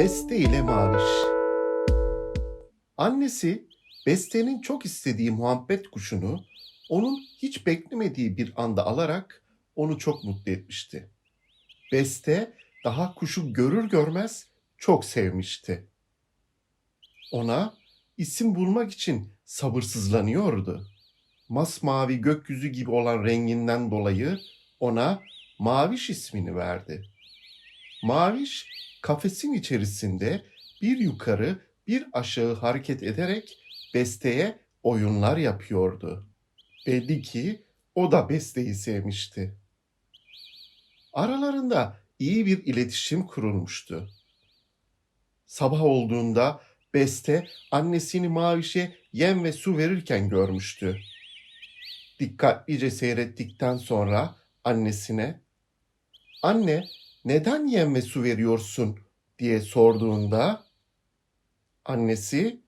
Beste ile Maviş Annesi Beste'nin çok istediği muhabbet kuşunu onun hiç beklemediği bir anda alarak onu çok mutlu etmişti. Beste daha kuşu görür görmez çok sevmişti. Ona isim bulmak için sabırsızlanıyordu. Masmavi gökyüzü gibi olan renginden dolayı ona Maviş ismini verdi. Maviş kafesin içerisinde bir yukarı bir aşağı hareket ederek besteye oyunlar yapıyordu. Belli ki o da besteyi sevmişti. Aralarında iyi bir iletişim kurulmuştu. Sabah olduğunda Beste annesini Maviş'e yem ve su verirken görmüştü. Dikkatlice seyrettikten sonra annesine "Anne, neden yem ve su veriyorsun?" diye sorduğunda annesi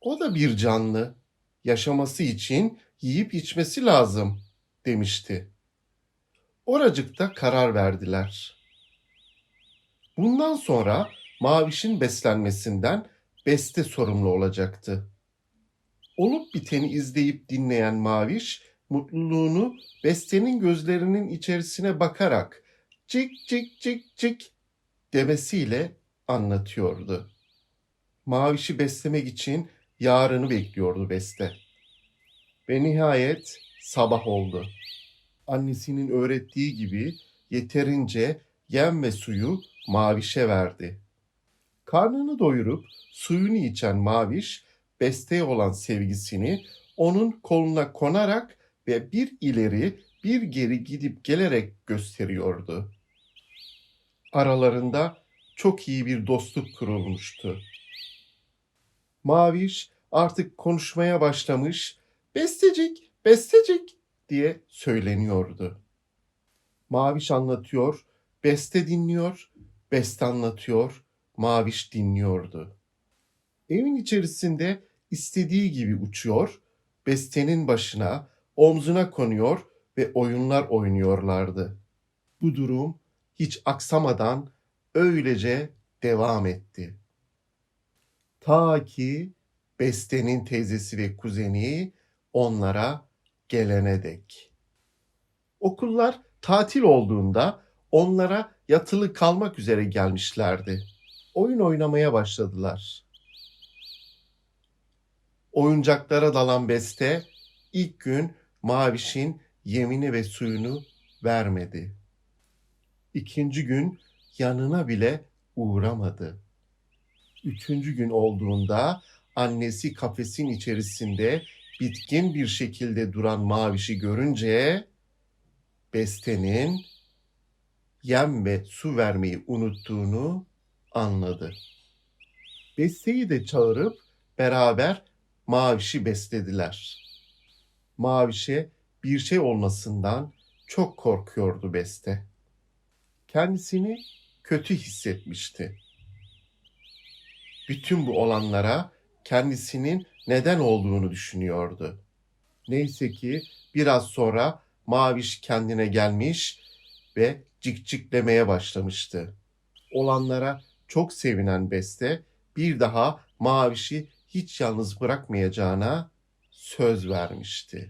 "O da bir canlı. Yaşaması için yiyip içmesi lazım." demişti. Oracıkta karar verdiler. Bundan sonra Maviş'in beslenmesinden Beste sorumlu olacaktı. Olup biteni izleyip dinleyen Maviş mutluluğunu Beste'nin gözlerinin içerisine bakarak cik cik cik cik demesiyle anlatıyordu. Maviş'i beslemek için yarını bekliyordu Beste. Ve nihayet sabah oldu. Annesinin öğrettiği gibi yeterince yem ve suyu Maviş'e verdi. Karnını doyurup suyunu içen Maviş, Beste'ye olan sevgisini onun koluna konarak ve bir ileri bir geri gidip gelerek gösteriyordu. Aralarında çok iyi bir dostluk kurulmuştu. Maviş artık konuşmaya başlamış, bestecik, bestecik diye söyleniyordu. Maviş anlatıyor, beste dinliyor, beste anlatıyor, Maviş dinliyordu. Evin içerisinde istediği gibi uçuyor, bestenin başına, omzuna konuyor ve oyunlar oynuyorlardı. Bu durum hiç aksamadan öylece devam etti. Ta ki Beste'nin teyzesi ve kuzeni onlara gelene dek. Okullar tatil olduğunda onlara yatılı kalmak üzere gelmişlerdi. Oyun oynamaya başladılar. Oyuncaklara dalan Beste ilk gün Maviş'in yemini ve suyunu vermedi. İkinci gün yanına bile uğramadı. Üçüncü gün olduğunda annesi kafesin içerisinde bitkin bir şekilde duran Maviş'i görünce Beste'nin yem ve su vermeyi unuttuğunu anladı. Beste'yi de çağırıp beraber Maviş'i beslediler. Maviş'e bir şey olmasından çok korkuyordu Beste. Kendisini kötü hissetmişti. Bütün bu olanlara kendisinin neden olduğunu düşünüyordu. Neyse ki biraz sonra Maviş kendine gelmiş ve cikciklemeye başlamıştı. Olanlara çok sevinen Beste bir daha Maviş'i hiç yalnız bırakmayacağına söz vermişti.